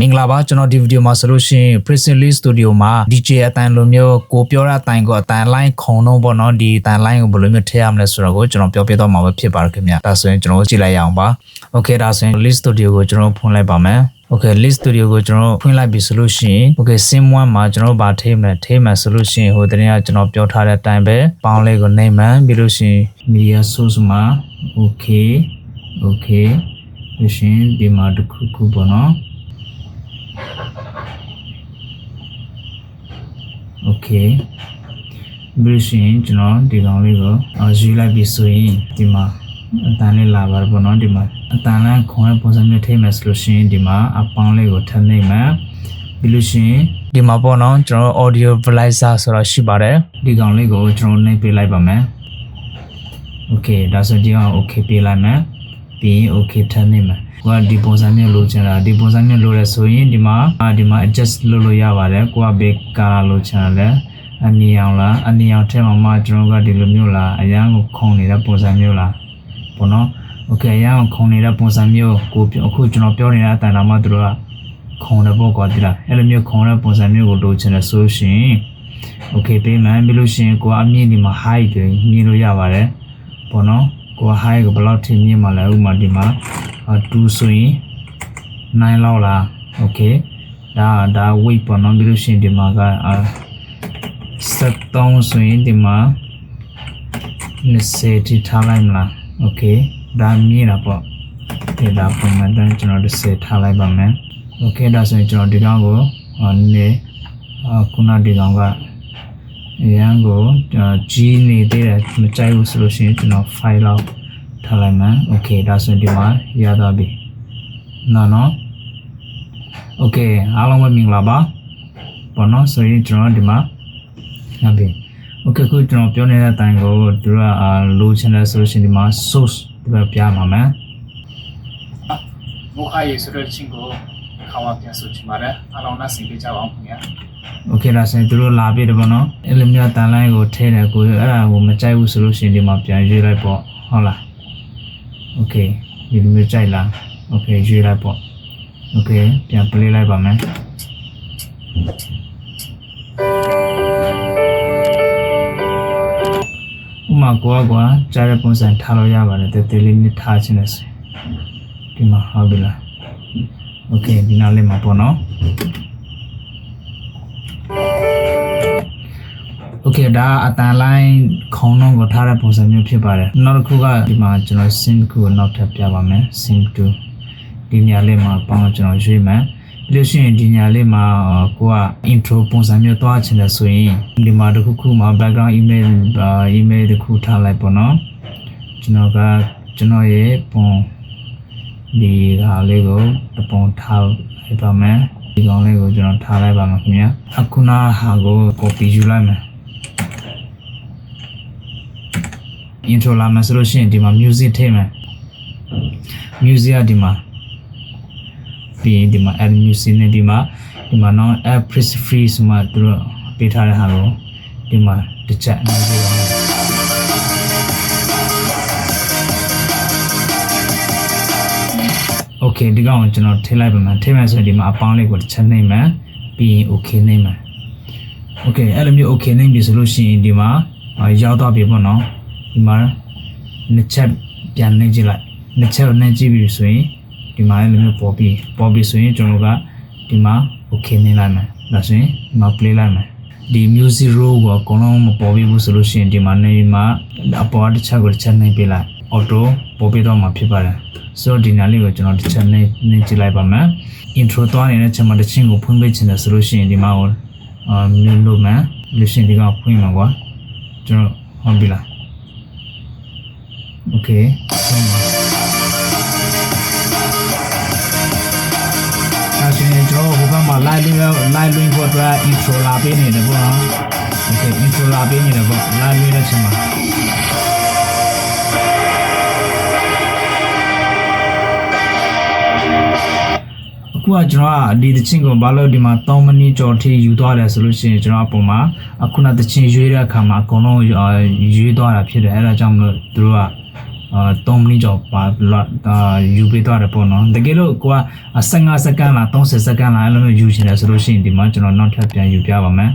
မင်္ဂလာပါကျွန်တော်ဒီဗီဒီယိုမှာဆိုလို့ရှိရင် Presley Studio မှာ DJ အတန်လိုမျိုးကိုပြောတဲ့အတန်ကိုအတန် line ခုံတော့ပေါ့နော်ဒီအတန် line ကိုဘယ်လိုမျိုးထည့်ရမလဲဆိုတော့ကိုကျွန်တော်ပြောပြတော့မှာပဲဖြစ်ပါတယ်ခင်ဗျဒါဆိုရင်ကျွန်တော်ကြည့်လိုက်ရအောင်ပါ Okay ဒါဆိုရင် List Studio ကိုကျွန်တော်ဖွင့်လိုက်ပါမယ် Okay list studio ကိုကျွန်တော်ဖွင့်လိုက်ပြီဆိုလို့ရှိရင် Okay sim 1မှာကျွန်တော်ဗာထိမလဲထိမဆိုလို့ရှိရင်ဟိုတနေ့ကကျွန်တော်ပြောထားတဲ့အတိုင်းပဲပေါင်းလေးကိုနေမှန်ပြီးလို့ရှိရင် media source မှာ Okay Okay လို့ရှိရင်ဒီမှာတစ်ခုခုပေါ့နော် Okay ပြီးလို့ရှိရင်ကျွန်တော်ဒီကောင်လေးကိုအော်ယူလိုက်ပြီဆိုရင်ဒီမှာအတန်လေးလာပါတယ်ပေါ့နော်ဒီမှာအတန်လန်းခွန်ရဲ့ပုံစံမျိုးထိမယ်ဆိုလို့ရှိရင်ဒီမှာအပေါင်းလေးကိုထပ်နေမှပြီးလို့ရှိရင်ဒီမှာပေါ့နော်ကျွန်တော် audio visualizer ဆိုတော့ရှိပါတယ်ဒီကောင်လေးကိုကျွန်တော်နှိပ်ပေးလိုက်ပါမယ် Okay ဒါဆိုဒီကောင် okay ပေးလိုက်မယ် ပြီးရင် okay ထပ်နေမှာကိုကဒီပုံစံမျိုးလိုချင်တာဒီပုံစံမျိုးလိုရဆိုရင်ဒီမှာအာဒီမှာ adjust လုပ်လို့ရပါတယ်ကိုကဘယ် color လိုချင်တာလဲအနီအောင်လားအနီအောင်ထဲမှာမှကျွန်တော်ကဒီလိုမျိုးလားအရန်ကိုခုံနေတဲ့ပုံစံမျိုးလားပေါ့နော် okay အရန်ကိုခုံနေတဲ့ပုံစံမျိုးကိုအခုကျွန်တော်ပြောနေတဲ့အတန်တာမှတို့ကခုံတဲ့ပုံကွာတိလားအဲ့လိုမျိုးခုံတဲ့ပုံစံမျိုးကိုလိုချင်တယ်ဆိုရှင် okay ပေးမှန်ပြီးလို့ရှင်ကိုအမြင့်ဒီမှာ high တွေမြင်လို့ရပါတယ်ပေါ့နော် ကို high ကိုဘယ်လောက်ထိမြင့်မှာလဲဥမာဒီမှာ2ဆိုရင်9လောက်လား okay ဒါဒါ weight ပေါ့နော်ပြီးလို့ရှိရင်ဒီမှာက73ဆိုရင်ဒီမှာ20ထိထားလိုက်မလား okay ဒါမြင့်တာပေါ့ဒီဒါပုံမှန်တန်းကျွန်တော်10ထားလိုက်ပါမယ် okay ဒါဆိုရင်ကျွန်တော်ဒီကောင်ကိုနည်းခုနဒီကောင်က အရန်ကိုကျွန်တော် G နေသေးတယ်မကြိုက်ဘူးဆိုလို့ရှိရင်ကျွန်တော် file လောက်ထားလိုက်မယ် okay ဒါဆိုဒီမှာရသွားပြီနော်နော် okay အားလုံးပဲမင်္ဂလာပါဘောနော်ဆိုရင်ကျွန်တော်ဒီမှာရပြီ okay ခုကျွန်တော်ပြောနေတဲ့အတိုင်းကိုသူကအာ low channel ဆိုလို့ရှိရင်ဒီမှာ source ဒီမှာပြပါမယ်ဘုခါရေဆိုတဲ့ချင်းကို ခေါင်းဝပြန်ဆိုချင်ပါတယ်အားလုံးနဲ့ဆင်ပေးကြပါအောင်ခင်ဗျာ โอเคဒါဆိုရင်သူတို့လာပြီတယ်ပေါ့နော်အဲ့လိုမျိုးတန်လိုင်းကိုထည့်တယ်ကိုအဲ့ဒါကိုမကြိုက်ဘူးဆိုလို့ရှိရင်ဒီမှာပြန်ရွေးလိုက်ပေါ့ဟုတ်လားโอเคဒီလိုမျိုးကြိုက်လားโอเคရွေးလိုက်ပေါ့โอเคပြန် play လိုက်ပါမယ်ဥမာကွာကွာကြားတဲ့ပုံစံထားလို့ရပါတယ်တဲတဲလေးနဲ့ထားခြင်းနဲ့ဆိုရင်ဒီမှာဟုတ်ပြီလား โอเคဒီနားလေးမှာပေါ့နော် โอเคဒါအတန်လိုင်းခေါင်းလုံးကိုထားတဲ့ပုံစံမျိုးဖြစ်ပါတယ်နောက်တစ်ခုကဒီမှာကျွန်တော် sim တစ်ခုကိုနောက်ထပ်ပြပါမယ် sim 2ဒီညလေးမှာပေါင်းကျွန်တော်ရွေးမယ်ပြီးလို့ရှိရင်ဒီညလေးမှာကိုက intro ပုံစံမျိုးသွားချင်တယ်ဆိုရင်ဒီမှာတစ်ခုခုမှာ background email email တစ်ခုထားလိုက်ပေါ့နော်ကျွန်တော်ကကျွန်တော်ရဲ့ပုံ ဒီဟာလေးကိုတပုံထားလိုက်ပါမယ်ဒီကောင်လေးကိုကျွန်တော်ထားလိုက်ပါမယ်ခင်ဗျာအခုနဟာကို copy ယူလိုက်မယ် intro လာမယ်ဆိုလို့ရှိရင်ဒီမှာ music ထည့်မယ် music ကဒီမှာပြီးရင်ဒီမှာ add music နဲ့ဒီမှာဒီမှာတော့ add press free ဆိုမှသူတို့ပေးထားတဲ့ဟာကိုဒီမှာတစ်ချက်အနေနဲ့ပါ Okay ဒီကောင်ကိုကျွန်တော်ထည့်လိုက်ပါမယ်ထည့်မယ်ဆိုရင်ဒီမှာအပေါင်းလေးကိုတစ်ချက်နှိမ့်မယ်ပြီးရင် okay နှိမ့်မယ် Okay အဲ့လိုမျိုး okay နှိမ့်ပြီဆိုလို့ရှိရင်ဒီမှာရောက်တော့ပြီပေါ့နော်ဒီမှာနှစ်ချက်ပြန်နှိမ့်ကြည့်လိုက်နှစ်ချက်ကိုနှိမ့်ကြည့်ပြီဆိုရင်ဒီမှာအဲ့လိုမျိုးပေါ်ပြီးပေါ်ပြီးဆိုရင်ကျွန်တော်ကဒီမှာ okay နှိမ့်လိုက်မယ်ဒါဆိုရင်ဒီမှာ play လိုက်မယ်ဒီ music row ကိုအကုန်လုံးမပေါ်ပြီးဘူးဆိုလို့ရှိရင်ဒီမှာနေမှာအပေါ်တစ်ချက်ကိုတစ်ချက်နှိမ့်ပေးလိုက် auto ပေါ်ပြီးတော့မှာဖြစ်ပါတယ်ဆိုတော့ဒီနာလေးကိုကျွန်တော်တစ်ချက်နှိမ့်နှိမ့်ကြည့်လိုက်ပါမယ် intro သွားနေတဲ့ချက်မှာတစ်ချင်းကိုဖွင့်ပေးချင်တယ်ဆိုလို့ရှိရင်ဒီမှာကိုအာမျိုးလို့မယ်လို့ရှိရင်ဒီကဖွင့်မှာကွာကျွန်တော်ဟုတ်ပြီလား Okay ဆုံးပါဒါဆိုရင်ကျွန်တော်ဟိုဘက်မှာ live link live link ဖို့အတွက် intro လာပေးနေတယ်ပေါ့နော် Okay intro လာပေးနေတယ်ပေါ့ live link တဲ့ချိန်မှာ အခုကကျွန်တော်ကဒီတချင်းကိုဘာလို့ဒီမှာ3မိနစ်ကျော်ထိယူသွားတယ်ဆိုလို့ရှိရင်ကျွန်တော်အပေါ်မှာအခုနတချင်းရွေးတဲ့အခါမှာအကုန်လုံးရွေးသွားတာဖြစ်တယ်အဲဒါကြောင့်မလို့သူတို့ကအာ3မိနစ်ကျော်ပါလောက်အာယူပေးသွားတယ်ပေါ့နော်တကယ်လို့ကိုက15စက္ကန့်လား30စက္ကန့်လားအဲ့လိုမျိုးယူချင်တယ်ဆိုလို့ရှိရင်ဒီမှာကျွန်တော်နောက်ထပ်ပြန်ယူပြပါမယ်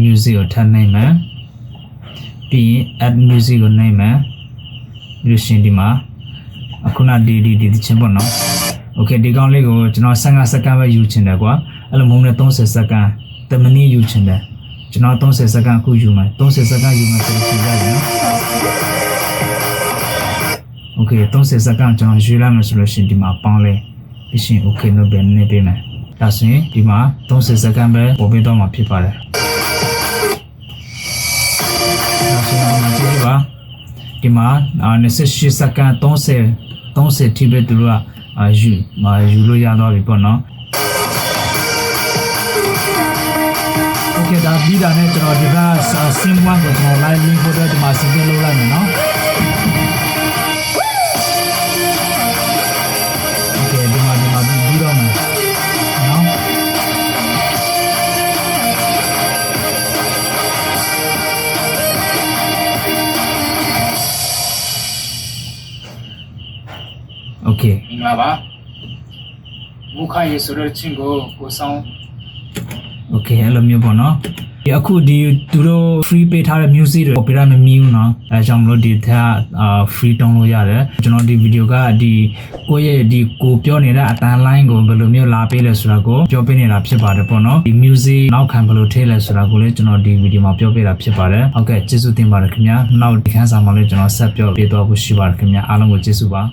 music ကိုထပ်နိုင်မယ်ပြီးရင် add music ကိုနိုင်မယ်ပြီးလို့ရှိရင်ဒီမှာအခုနဒီဒီဒီဒီချင်းပေါ့နော် okay ဒီကောင်းလေးကိုကျွန်တော်15စက္ကန့်ပဲယူချင်တယ်ကွာအဲ့လိုမဟုတ်နဲ့30စက္ကန့်10မိနစ်ယူချင်တယ်ကျွန်တော်30စက္ကန့်အခုယူမယ်30စက္ကန့်ယူမယ်ဆိုလို့ရှိရင်ရတယ်နော် okay 30စက္ကန့်ကျွန်တော်ယူလိုက်မယ်ဆိုလို့ရှိရင်ဒီမှာပေါင်းလဲပြီးရှင် okay လို့ပဲနေပေးမယ်ဒါဆိုရင်ဒီမှာ30စက္ကန့်ပဲပေါ်ပေးတော့မှာဖြစ်ပါတယ်ဒါဆိုရင်ဒီမှာကြည့်ပါဒီမှာအာ28စက္ကန့်30 30ထိပဲသူတို့က အာယူမာယူလို့ရတော့ပြီပေါ့နော် Okay ဒါပြီးတာနဲ့ကျွန်တော်ဒီကဆင်းဝမ်ကိုကျွန်တော် live link ပို့တော့ဒီမှာဆင်းပြလို့လိုက်မယ်နော် Okay မင်္ဂလာပါမူခရေဆိုတဲ့ချင်းကိုကိုဆောင် okay အဲ့လိုမျိုးပေါ့နော်ဒီအခုဒီသူတို့ free ပေးထားတဲ့ music တွေ copyright မမီဘူးเนาะအဲကြောင့်မလို့ဒီထက်အာ free တောင်းလို့ရတယ်ကျွန်တော်ဒီ video ကဒီကိုယ့်ရဲ့ဒီကိုပြောနေတဲ့အတန် line ကိုဘယ်လိုမျိုးလာပေးလဲဆိုတာကိုပြောပေးနေတာဖြစ်ပါတယ်ပေါ့နော်ဒီ music နောက်ခံဘယ်လိုထည့်လဲဆိုတာကိုလည်းကျွန်တော်ဒီ video မှာပြောပေးတာဖြစ်ပါတယ်ဟုတ်ကဲ့ကျေးဇူးတင်ပါတယ်ခင်ဗျာနောက်ဒီခန်းစာမှာလည်းကျွန်တော်ဆက်ပြောပေးသွားဖို့ရှိပါတယ်ခင်ဗျာအားလုံးကိုကျေးဇူးပါ